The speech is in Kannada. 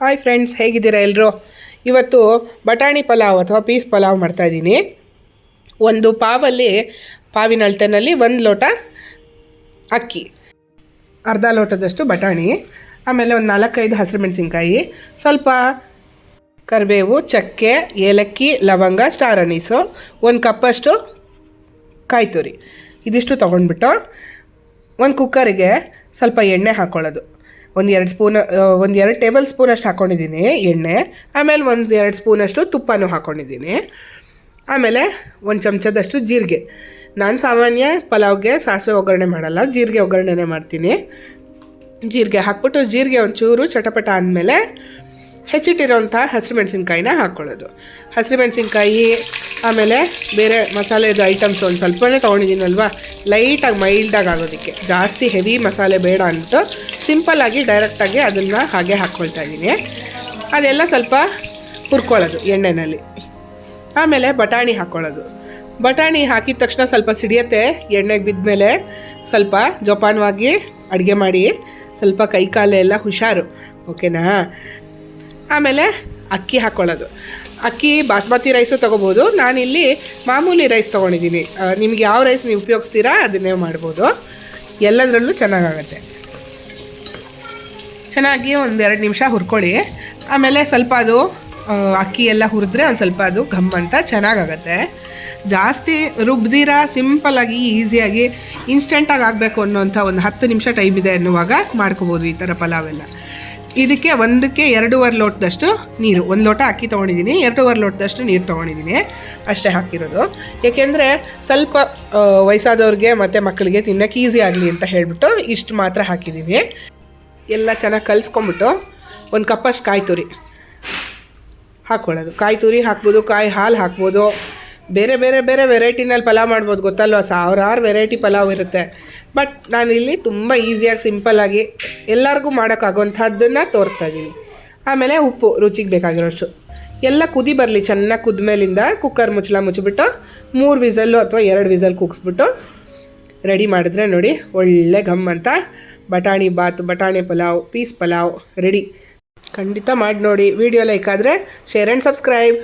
ಹಾಯ್ ಫ್ರೆಂಡ್ಸ್ ಹೇಗಿದ್ದೀರಾ ಎಲ್ಲರೂ ಇವತ್ತು ಬಟಾಣಿ ಪಲಾವ್ ಅಥವಾ ಪೀಸ್ ಪಲಾವ್ ಮಾಡ್ತಾಯಿದ್ದೀನಿ ಒಂದು ಪಾವಲ್ಲಿ, ಪಾವಿನ ಅಳತೆನಲ್ಲಿ ಒಂದು ಲೋಟ ಅಕ್ಕಿ, ಅರ್ಧ ಲೋಟದಷ್ಟು ಬಟಾಣಿ, ಆಮೇಲೆ ಒಂದು ನಾಲ್ಕೈದು ಹಸಿರು ಮೆಣಸಿನ್ಕಾಯಿ, ಸ್ವಲ್ಪ ಕರಿಬೇವು, ಚಕ್ಕೆ, ಏಲಕ್ಕಿ, ಲವಂಗ ಸ್ಟಾರ್ ಅನೀಸು ಒಂದು ಕಪ್ಪಷ್ಟು ಕಾಯಿ ತುರಿ ಇದಿಷ್ಟು ತೊಗೊಂಡ್ಬಿಟ್ಟು ಒಂದು ಕುಕ್ಕರಿಗೆ ಸ್ವಲ್ಪ ಎಣ್ಣೆ ಹಾಕ್ಕೊಳ್ಳೋದು ಒಂದು ಎರಡು ಸ್ಪೂನ್ ಒಂದು ಎರಡು ಟೇಬಲ್ ಸ್ಪೂನಷ್ಟು ಹಾಕ್ಕೊಂಡಿದ್ದೀನಿ ಎಣ್ಣೆ, ಆಮೇಲೆ ಒಂದು ಎರಡು ಸ್ಪೂನಷ್ಟು ತುಪ್ಪನೂ ಹಾಕ್ಕೊಂಡಿದ್ದೀನಿ ಆಮೇಲೆ ಒಂದು ಚಮಚದಷ್ಟು ಜೀರಿಗೆ. ನಾನು ಸಾಮಾನ್ಯ ಪಲಾವ್ಗೆ ಸಾಸಿವೆ ಒಗ್ಗರಣೆ ಮಾಡಲ್ಲ, ಜೀರಿಗೆ ಒಗ್ಗರಣೆನೇ ಮಾಡ್ತೀನಿ. ಜೀರಿಗೆ ಹಾಕ್ಬಿಟ್ಟು ಜೀರಿಗೆ ಒಂಚೂರು ಚಟಪಟ ಅಂದಮೇಲೆ ಹೆಚ್ಚಿಟ್ಟಿರೋಂಥ ಹಸಿರು ಮೆಣಸಿನ್ಕಾಯಿನ ಹಾಕ್ಕೊಳ್ಳೋದು. ಹಸಿರು ಮೆಣಸಿನ್ಕಾಯಿ ಆಮೇಲೆ ಬೇರೆ ಮಸಾಲೆದು ಐಟಮ್ಸ್ ಒಂದು ಸ್ವಲ್ಪನೇ ತೊಗೊಂಡಿದ್ದೀನಲ್ವ? ಲೈಟಾಗಿ ಮೈಲ್ಡಾಗಿ ಆಗೋದಕ್ಕೆ. ಜಾಸ್ತಿ ಹೆವಿ ಮಸಾಲೆ ಬೇಡ ಅಂತ ಸಿಂಪಲ್ಲಾಗಿ ಡೈರೆಕ್ಟಾಗಿ ಅದನ್ನು ಹಾಗೆ ಹಾಕ್ಕೊಳ್ತಾ ಇದ್ದೀನಿ. ಅದೆಲ್ಲ ಸ್ವಲ್ಪ ಹುರ್ಕೊಳ್ಳೋದು ಎಣ್ಣೆಯಲ್ಲಿ ಆಮೇಲೆ ಬಟಾಣಿ ಹಾಕ್ಕೊಳ್ಳೋದು ಬಟಾಣಿ ಹಾಕಿದ ತಕ್ಷಣ ಸ್ವಲ್ಪ ಸಿಡಿಯತ್ತೆ, ಎಣ್ಣೆಗೆ ಬಿದ್ಮೇಲೆ ಸ್ವಲ್ಪ ಜೋಪಾನವಾಗಿ ಅಡುಗೆ ಮಾಡಿ ಸ್ವಲ್ಪ ಕೈ ಕಾಲೆಲ್ಲ ಹುಷಾರು, ಓಕೆನಾ? ಆಮೇಲೆ ಅಕ್ಕಿ ಹಾಕ್ಕೊಳ್ಳೋದು ಅಕ್ಕಿ, ಬಾಸ್ಮತಿ ರೈಸು ತೊಗೋಬೋದು. ನಾನಿಲ್ಲಿ ಮಾಮೂಲಿ ರೈಸ್ ತೊಗೊಂಡಿದ್ದೀನಿ. ನಿಮ್ಗೆ ಯಾವ ರೈಸ್ ನೀವು ಉಪಯೋಗಿಸ್ತೀರಾ ಅದನ್ನೇ ಮಾಡ್ಬೋದು. ಎಲ್ಲದರಲ್ಲೂ ಚೆನ್ನಾಗಾಗತ್ತೆ. ಚೆನ್ನಾಗಿ ಒಂದೆರಡು ನಿಮಿಷ ಹುರ್ಕೊಳ್ಳಿ. ಆಮೇಲೆ ಸ್ವಲ್ಪ ಅದು ಅಕ್ಕಿ ಎಲ್ಲ ಹುರಿದ್ರೆ ಒಂದು ಸ್ವಲ್ಪ ಅದು ಘಮ್ ಅಂತ ಚೆನ್ನಾಗಾಗತ್ತೆ. ಜಾಸ್ತಿ ರುಬ್ದಿರ ಸಿಂಪಲಾಗಿ ಈಸಿಯಾಗಿ ಇನ್ಸ್ಟೆಂಟಾಗಿ ಆಗಬೇಕು ಅನ್ನೋಂಥ ಒಂದು ಹತ್ತು ನಿಮಿಷ ಟೈಮ್ ಇದೆ ಅನ್ನುವಾಗ ಮಾಡ್ಕೋಬೋದು ಈ ಥರ ಪಲಾವೆಲ್ಲ ಇದಕ್ಕೆ ಒಂದಕ್ಕೆ ಎರಡೂವರೆ ಲೋಟದಷ್ಟು ನೀರು, ಒಂದು ಲೋಟ ಅಕ್ಕಿ ತೊಗೊಂಡಿದ್ದೀನಿ, ಎರಡೂವರೆ ಲೋಟದಷ್ಟು ನೀರು ತೊಗೊಂಡಿದ್ದೀನಿ, ಅಷ್ಟೇ ಹಾಕಿರೋದು. ಏಕೆಂದರೆ ಸ್ವಲ್ಪ ವಯಸ್ಸಾದವ್ರಿಗೆ ಮತ್ತು ಮಕ್ಕಳಿಗೆ ತಿನ್ನೋಕೆ ಈಸಿ ಆಗಲಿ ಅಂತ ಹೇಳಿಬಿಟ್ಟು ಇಷ್ಟು ಮಾತ್ರ ಹಾಕಿದ್ದೀನಿ. ಎಲ್ಲ ಚೆನ್ನಾಗಿ ಕಲಿಸ್ಕೊಂಬಿಟ್ಟು ಒಂದು ಕಪ್ಪಷ್ಟು ಕಾಯಿ ತುರಿ ಹಾಕ್ಕೊಳ್ಳೋದು ಕಾಯಿ ತುರಿ ಹಾಕ್ಬೋದು, ಕಾಯಿ ಹಾಲು ಹಾಕ್ಬೋದು. ಬೇರೆ ಬೇರೆ ಬೇರೆ ವೆರೈಟಿನಲ್ಲಿ ಪಲಾವ್ ಮಾಡ್ಬೋದು ಗೊತ್ತಲ್ವಾ? ಸಾವಿರಾರು ವೆರೈಟಿ ಪಲಾವ್ ಇರುತ್ತೆ. ಬಟ್ ನಾನು ಇಲ್ಲಿ ತುಂಬ ಈಸಿಯಾಗಿ ಸಿಂಪಲ್ಲಾಗಿ ಎಲ್ಲರಿಗೂ ಮಾಡೋಕ್ಕಾಗೋಂಥದ್ದನ್ನು ತೋರಿಸ್ತಾ ಇದ್ದೀನಿ. ಆಮೇಲೆ ಉಪ್ಪು, ರುಚಿಗೆ ಬೇಕಾಗಿರೋಷ್ಟು. ಎಲ್ಲ ಕುದಿ ಬರಲಿ, ಚೆನ್ನಾಗಿ ಕುದ್ಮೇಲಿಂದ ಕುಕ್ಕರ್ ಮುಚ್ಚಳ ಮುಚ್ಚಿಬಿಟ್ಟು, ಮೂರು ವಿಸಲ್ಲು ಅಥವಾ ಎರಡು ವಿಸಲ್ ಕೂಗಿಸ್ಬಿಟ್ಟು ರೆಡಿ ಮಾಡಿದ್ರೆ ನೋಡಿ, ಒಳ್ಳೆ ಘಮ್ ಅಂತ. ಬಟಾಣಿ ಬಾತ್, ಬಟಾಣಿ ಪಲಾವ್, ಪೀಸ್ ಪಲಾವ್ ರೆಡಿ ಖಂಡಿತ ಮಾಡಿ ನೋಡಿ. ವಿಡಿಯೋ ಲೈಕ್ ಆದರೆ ಶೇರ್ ಆ್ಯಂಡ್ ಸಬ್ಸ್ಕ್ರೈಬ್